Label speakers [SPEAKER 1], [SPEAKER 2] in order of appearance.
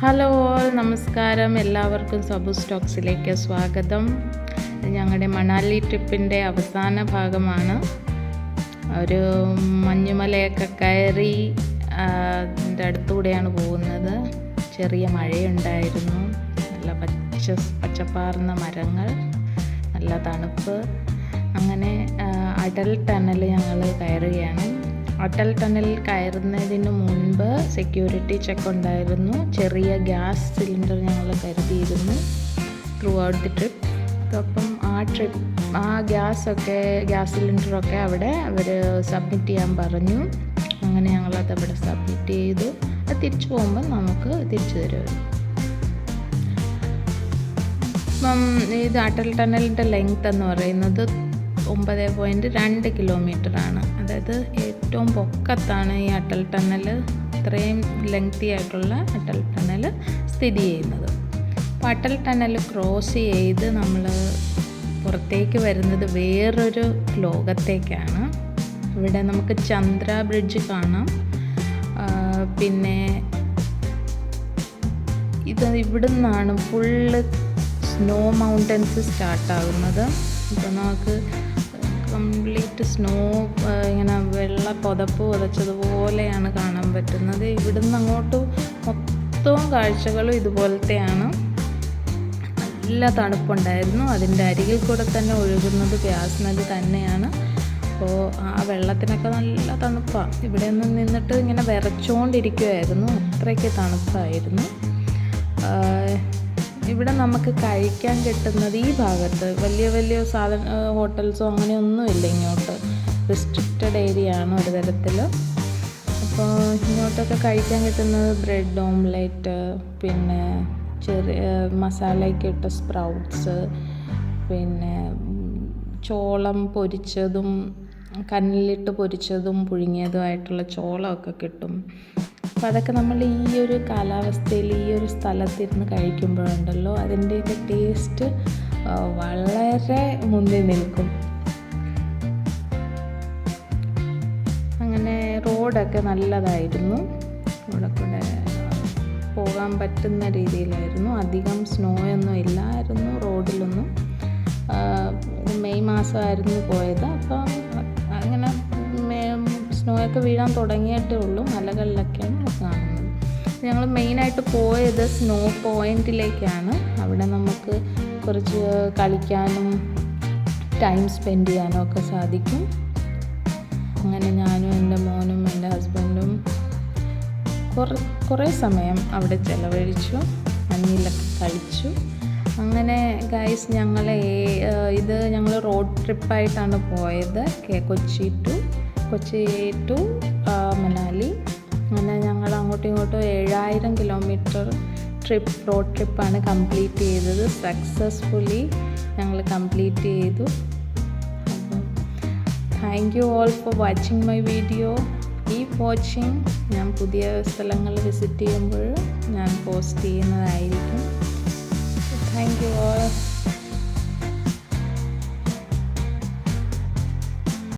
[SPEAKER 1] Hello നമസ്കാരം. എല്ലാവർക്കും സബു സ്റ്റോക്സിലേക്ക് സ്വാഗതം. ഞങ്ങളുടെ മണാലി ട്രിപ്പിന്റെ അവസാന ഭാഗമാണ്. ഒരു മഞ്ഞുമലയൊക്കെ കയറി അടുത്തൂടെയാണ് പോകുന്നത്. ചെറിയ മഴയുണ്ടായിരുന്നു. നല്ല പച്ച പച്ചപ്പാർന്ന മരങ്ങൾ നല്ല തണുപ്പ്. അങ്ങനെ അടൽ ടണൽ ഞങ്ങൾ കയറുകയാണ്. അടൽ ടണലിൽ കയറുന്നതിന് മുൻപ് സെക്യൂരിറ്റി ചെക്ക് ഉണ്ടായിരുന്നു. ചെറിയ ഗ്യാസ് സിലിണ്ടർ ഞങ്ങൾ കരുതിയിരുന്നു ത്രൂ ഔട്ട് ദി ട്രിപ്പ് അപ്പം ആ ട്രിപ്പ് ആ ഗ്യാസൊക്കെ ഗ്യാസ് സിലിണ്ടറൊക്കെ അവിടെ അവർ സബ്മിറ്റ് ചെയ്യാൻ പറഞ്ഞു. അങ്ങനെ ഞങ്ങളത് അവിടെ സബ്മിറ്റ് ചെയ്തു. അത് തിരിച്ചു പോകുമ്പോൾ നമുക്ക് തിരിച്ചു തരുമായിരുന്നു ഇപ്പം ഇത് അട്ടൽ ടണലിന്റെ ലെങ്ത് എന്ന് പറയുന്നത് ഒമ്പത് പോയിന്റ് രണ്ട് കിലോമീറ്റർ ആണ്. അതായത് ഏറ്റവും പൊക്കത്താണ് ഈ അടൽ ടണൽ ഇത്രയും ലെങ്തി ആയിട്ടുള്ള അടൽ ടണൽ സ്ഥിതി ചെയ്യുന്നത്. അപ്പോൾ അടൽ ടണൽ ക്രോസ് ചെയ്ത് നമ്മൾ പുറത്തേക്ക് വരുന്നത് വേറൊരു ലോകത്തേക്കാണ്. ഇവിടെ നമുക്ക് ചന്ദ്ര ബ്രിഡ്ജ് കാണാം. പിന്നെ ഇത് ഇവിടെ നിന്നാണ് ഫുള്ള് സ്നോ മൗണ്ടൻസ് സ്റ്റാർട്ടാകുന്നത് ഇപ്പോൾ നമുക്ക് കംപ്ലീറ്റ് സ്നോ ഇങ്ങനെ വെള്ള പുതപ്പ് പുതച്ചതുപോലെയാണ് കാണാൻ പറ്റുന്നത്. ഇവിടുന്ന് അങ്ങോട്ട് മൊത്തവും കാഴ്ചകളും ഇതുപോലത്തെയാണ്. നല്ല തണുപ്പുണ്ടായിരുന്നു. അതിന്റെ അരികിൽ കൂടെ തന്നെ ഒഴുകുന്നത് ഗ്യാസ് നദി തന്നെയാണ്. അപ്പോൾ ആ വെള്ളത്തിനൊക്കെ നല്ല തണുപ്പാണ് ഇവിടെ നിന്ന് നിന്നിട്ട് ഇങ്ങനെ വിറച്ചുകൊണ്ടിരിക്കുമായിരുന്നു അത്രയ്ക്ക് തണുപ്പായിരുന്നു. ഇവിടെ നമുക്ക് കഴിക്കാൻ കിട്ടുന്നത് ഈ ഭാഗത്ത് വലിയ വലിയ സാധന ഹോട്ടൽസോ അങ്ങനെയൊന്നുമില്ല ഇങ്ങോട്ട്. റിസ്ട്രിക്റ്റഡ് ഏരിയ ആണ് ഒരു തരത്തിൽ. അപ്പോൾ ഇങ്ങോട്ടൊക്കെ കഴിക്കാൻ കിട്ടുന്നത് ബ്രെഡ് ഓംലെറ്റ് പിന്നെ ചെറിയ മസാലയൊക്കെ ഇട്ട സ്പ്രൗട്ട്സ് പിന്നെ ചോളം പൊരിച്ചതും കനലിട്ട് പൊരിച്ചതും പുഴുങ്ങിയതുമായിട്ടുള്ള ചോളമൊക്കെ കിട്ടും. അപ്പോൾ അതൊക്കെ നമ്മൾ ഈ ഒരു കാലാവസ്ഥയിൽ ഈ ഒരു സ്ഥലത്തിരുന്ന് കഴിക്കുമ്പോഴുണ്ടല്ലോ അതിന്റെയൊക്കെ ടേസ്റ്റ് വളരെ മുന്നിൽ നിൽക്കും. അങ്ങനെ റോഡൊക്കെ നല്ലതായിരുന്നു. കൂടെ പോകാൻ പറ്റുന്ന രീതിയിലായിരുന്നു. അധികം സ്നോ ഒന്നും ഇല്ലായിരുന്നു റോഡിലൊന്നും. മെയ് മാസമായിരുന്നു പോയത്. അപ്പം അങ്ങനെ സ്നോ ഒക്കെ വീഴാൻ തുടങ്ങിയിട്ടേ ഉള്ളൂ. മലകളിലൊക്കെയാണ് കാണുന്നത്. ഞങ്ങൾ മെയിനായിട്ട് പോയത് സ്നോ പോയിന്റിലേക്കാണ് അവിടെ നമുക്ക് കുറച്ച് കളിക്കാനും ടൈം സ്പെൻഡ് ചെയ്യാനും ഒക്കെ സാധിക്കും. അങ്ങനെ ഞാനും എന്റെ മോനും എന്റെ ഹസ്ബൻഡും കുറ കുറേ സമയം അവിടെ ചിലവഴിച്ചു. മഞ്ഞിലൊക്കെ കളിച്ചു. അങ്ങനെ ഗൈസ് ഞങ്ങളെ ഇത് ഞങ്ങൾ റോഡ് ട്രിപ്പായിട്ടാണ് പോയത്. കൊച്ചി ടു കൊച്ചി ടു മനാലി അങ്ങനെ ഞങ്ങൾ അങ്ങോട്ടും ഇങ്ങോട്ടും ഏഴായിരം കിലോമീറ്റർ ട്രിപ്പ് റോഡ് ട്രിപ്പാണ് കംപ്ലീറ്റ് ചെയ്തത്. സക്സസ്ഫുള്ളി ഞങ്ങൾ കംപ്ലീറ്റ് ചെയ്തു. Thank you all for watching my video keep watching ഞാൻ പുതിയ സ്ഥലങ്ങൾ വിസിറ്റ് ചെയ്യുമ്പോൾ ഞാൻ പോസ്റ്റ് ചെയ്യുന്നതായിരിക്കും.